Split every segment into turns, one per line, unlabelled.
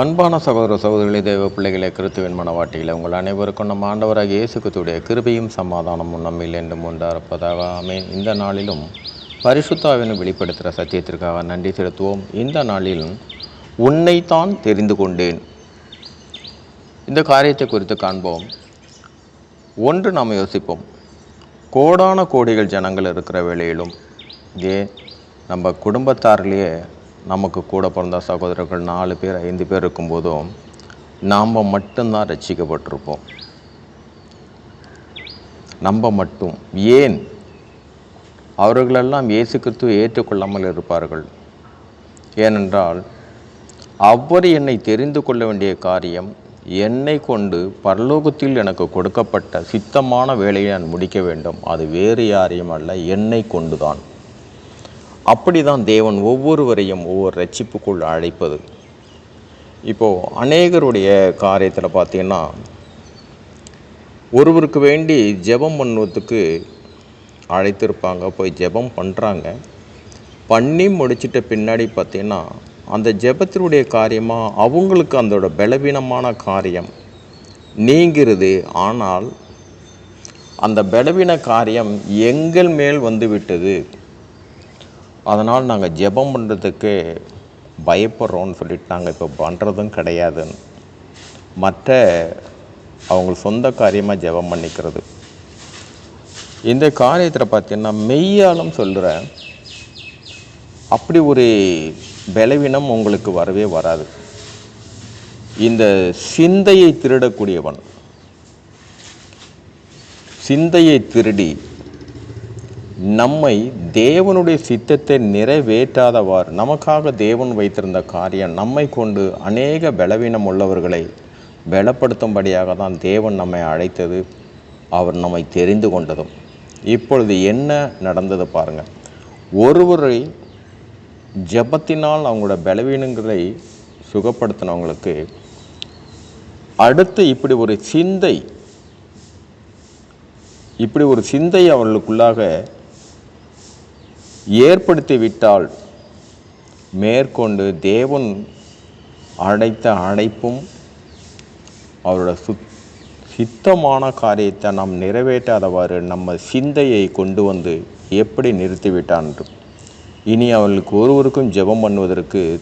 அன்பான சகோதர சகோதரிகளே தேவ பிள்ளைகளே கிறித்துவின் மனவாட்டியில் உங்கள் அனைவருக்கும் நம்ம ஆண்டவராக இயேசுக்குத்துடைய கிருபையும் சமாதானமும் நம்மில் என்றும் உண்டாயிருப்பதாக ஆமென். இந்த நாளிலும் பரிசுத்தாவினும் வெளிப்படுத்துகிற சத்தியத்திற்காக நன்றி செலுத்துவோம். இந்த நாளில் உன்னைத்தான் தெரிந்து கொண்டேன். இந்த காரியத்தை குறித்து காண்போம். ஒன்று நாம் யோசிப்போம். கோடான கோடிகள் ஜனங்கள் இருக்கிற வேளையிலும் ஏன் நம்ம குடும்பத்தாரிலேயே நமக்கு கூட பிறந்த சகோதரர்கள் நாலு பேர் ஐந்து பேர் இருக்கும்போதும் நாம் மட்டும்தான் ரட்சிக்கப்பட்டிருப்போம். நம்ம மட்டும். ஏன்? அவர்களெல்லாம் இயேசு கிறிஸ்துவை ஏற்றுக்கொள்ளாமல் இருப்பார்கள். ஏனென்றால் அவர் என்னை தெரிந்து கொள்ள வேண்டிய காரியம் என்னை கொண்டு பரலோகத்தில் எனக்கு கொடுக்கப்பட்ட சித்தமான வேலையை நான் முடிக்க வேண்டும். அது வேறு யாரையும் அல்ல என்னை கொண்டுதான். அப்படிதான் தேவன் ஒவ்வொருவரையும் ஒவ்வொரு ரட்சிப்புக்குள் அழைப்பது. இப்போது அநேகருடைய காரியத்தில் பார்த்தீங்கன்னா ஒருவருக்கு வேண்டி ஜெபம் பண்ணுவதுக்கு அழைத்திருப்பாங்க போய் ஜெபம் பண்ணுறாங்க பண்ணி முடிச்சிட்ட பின்னாடி பார்த்தீங்கன்னா அந்த ஜெபத்தினுடைய காரியமாக அவங்களுக்கு அதோட பலவீனமான காரியம் நீங்கிறது. ஆனால் அந்த பலவீன காரியம் எங்கள் மேல் வந்துவிட்டது. அதனால் நாங்கள் ஜெபம் பண்ணுறதுக்கு பயப்படுறோன்னு சொல்லிட்டு நாங்கள் இப்போ பண்ணுறதும் கிடையாதுன்னு மற்ற அவங்க சொந்த காரியமாக ஜெபம் பண்ணிக்கிறது. இந்த காரியத்தில் பார்த்தீங்கன்னா மெய்யாலும் சொல்கிறேன் அப்படி ஒரு பலவீனம் உங்களுக்கு வரவே வராது. இந்த சிந்தையை திருடக்கூடியவன் சிந்தையை திருடி நம்மை தேவனுடைய சித்தத்தை நிறைவேற்றாதவாறு நமக்காக தேவன் வைத்திருந்த காரியம் நம்மை கொண்டு அநேக பலவீனம் உள்ளவர்களை பலப்படுத்தும்படியாக தான் தேவன் நம்மை அழைத்தது அவர் நம்மை தெரிந்து கொண்டதும். இப்பொழுது என்ன நடந்தது பாருங்கள் ஒருவரை ஜெபத்தினால் அவங்களோட பலவீனங்களை சுகப்படுத்தினவங்களுக்கு அடுத்து இப்படி ஒரு சிந்தை இப்படி ஒரு சிந்தை அவர்களுக்குள்ளாக ஏற்படுத்திவிட்டால் மேற்கொண்டு தேவன் அழைத்த அழைப்பும் அவரோட சுத் சித்தமான காரியத்தை நாம் நிறைவேற்றாதவாறு நம்ம சிந்தையை கொண்டு வந்து எப்படி நிறுத்திவிட்டான் இனி அவர்களுக்கு ஒருவருக்கும் ஜெபம் பண்ணுவதற்கு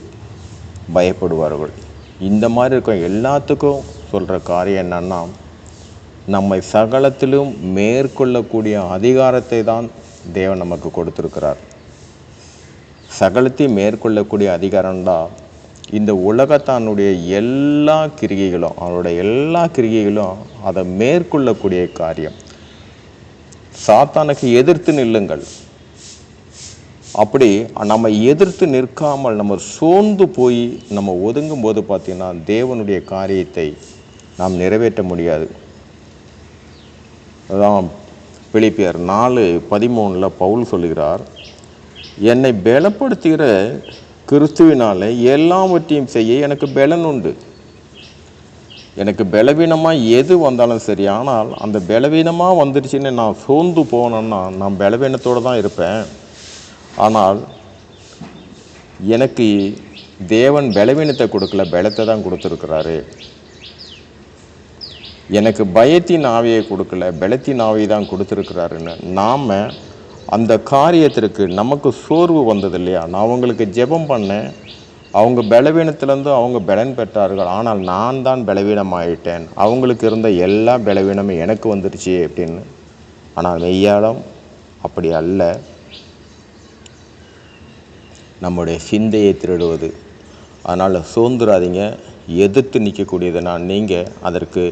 பயப்படுவார்கள். இந்த மாதிரி இருக்கும் எல்லாத்துக்கும் சொல்கிற காரியம் என்னன்னா நம்மை சகலத்திலும் மேற்கொள்ளக்கூடிய அதிகாரத்தை தான் தேவன் நமக்கு கொடுத்துருக்கிறார். சகலத்தையும் மேற்கொள்ளக்கூடிய அதிகாரம்தான் இந்த உலகத்தானுடைய எல்லா கிரிகைகளும் அவனுடைய எல்லா கிரிகைகளும் அதை மேற்கொள்ளக்கூடிய காரியம். சாத்தானுக்கு எதிர்த்து நில்லுங்கள். அப்படி நம்ம எதிர்த்து நிற்காமல் நம்ம சோர்ந்து போய் நம்ம ஒதுங்கும் போது பார்த்திங்கன்னா தேவனுடைய காரியத்தை நாம் நிறைவேற்ற முடியாது. அதான் பிலிப்பியர் நாலு பதிமூணில் பவுல் சொல்லுகிறார் என்னை பலப்படுத்துகிற கிறிஸ்துவினாலே எல்லாவற்றையும் செய்ய எனக்கு பலன் உண்டு. எனக்கு பலவீனமாக எது வந்தாலும் சரி ஆனால் அந்த பலவீனமாக வந்துடுச்சுன்னு நான் சோர்ந்து போனேன்னா நான் பலவீனத்தோடு தான் இருப்பேன். ஆனால் எனக்கு தேவன் பலவீனத்தை கொடுக்கல பலத்தை தான் கொடுத்துருக்கிறாரு. எனக்கு பயத்தின் ஆவியை கொடுக்கல பலத்தின் ஆவியை தான் கொடுத்துருக்கிறாருன்னு நாம் அந்த காரியத்திற்கு நமக்கு சோர்வு வந்தது இல்லையா நான் அவங்களுக்கு ஜெபம் பண்ணேன். அவங்க பலவீனத்திலேருந்து அவங்க பலன் பெற்றார்கள். ஆனால் நான் தான் பலவீனமாயிட்டேன். அவங்களுக்கு இருந்த எல்லா பலவீனமும் எனக்கு வந்துடுச்சு அப்படின்னு. ஆனால் மெய்யாலம் அப்படி அல்ல. நம்முடைய சிந்தையை திருடுவது. அதனால் சோர்ந்துடாதீங்க எதிர்த்து நிற்கக்கூடியதுனா நீங்கள் அதற்கு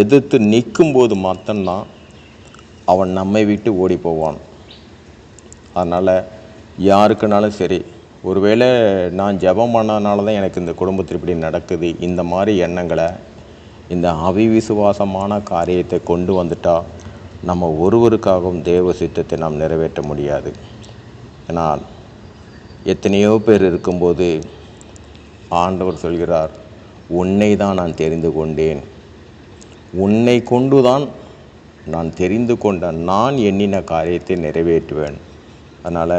எதிர்த்து நிற்கும்போது மட்டும்தான் அவன் நம்மை விட்டு ஓடி போவான். அதனால் யாருக்குனாலும் சரி ஒருவேளை நான் ஜெபம் பண்ணனால தான் எனக்கு இந்த குடும்பத்தில் இப்படி நடக்குது இந்த மாதிரி எண்ணங்களை இந்த அவிவிசுவாசமான காரியத்தை கொண்டு வந்துட்டால் நம்ம ஒருவருக்காகவும் தேவ சித்தத்தை நாம் நிறைவேற்ற முடியாது. ஏன்னால் எத்தனையோ பேர் இருக்கும்போது ஆண்டவர் சொல்கிறார் உன்னை தான் நான் தெரிந்து கொண்டேன். உன்னை கொண்டு தான் நான் தெரிந்து கொண்ட நான் எண்ணின காரியத்தை நிறைவேற்றுவேன். அதனால்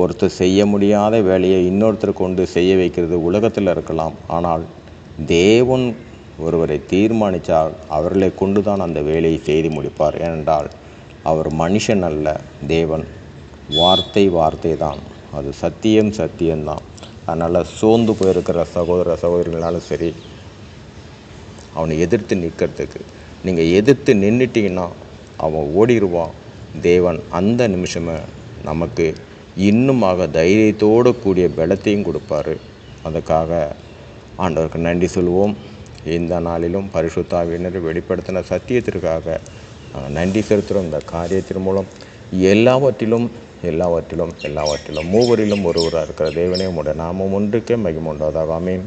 ஒருத்தர் செய்ய முடியாத வேலையை இன்னொருத்தர் கொண்டு செய்ய வைக்கிறது உலகத்தில் இருக்கலாம். ஆனால் தேவன் ஒருவரை தீர்மானித்தால் அவர்களை கொண்டு தான் அந்த வேலையை செய்து முடிப்பார். ஏனென்றால் அவர் மனுஷன் அல்ல தேவன். வார்த்தை வார்த்தை தான் அது சத்தியம் சத்தியம்தான். அதனால் சோர்ந்து போயிருக்கிற சகோதர சகோதரிகளாலும் சரி அவனை எதிர்த்து நிற்கிறதுக்கு. நீங்கள் எதிர்த்து நின்றுட்டீங்கன்னா அவன் ஓடிடுவான் தேவன் அந்த நிமிஷமே நமக்கு இன்னுமாக தைரியத்தோடு கூடிய பலத்தையும் கொடுப்பாரு. அதுக்காக ஆண்டவருக்கு நன்றி சொல்வோம். இந்த நாளிலும் பரிசுத்தாவினர் வெளிப்படுத்தின சத்தியத்திற்காக நன்றி செலுத்துகிறோம். இந்த காரியத்தின் மூலம் எல்லாவற்றிலும் எல்லாவற்றிலும் எல்லாவற்றிலும் மூவரிலும் ஒருவராக இருக்கிற தேவனே உடைய நாமம் ஒன்றுக்கே மகிமுண்டாதாக அமீன்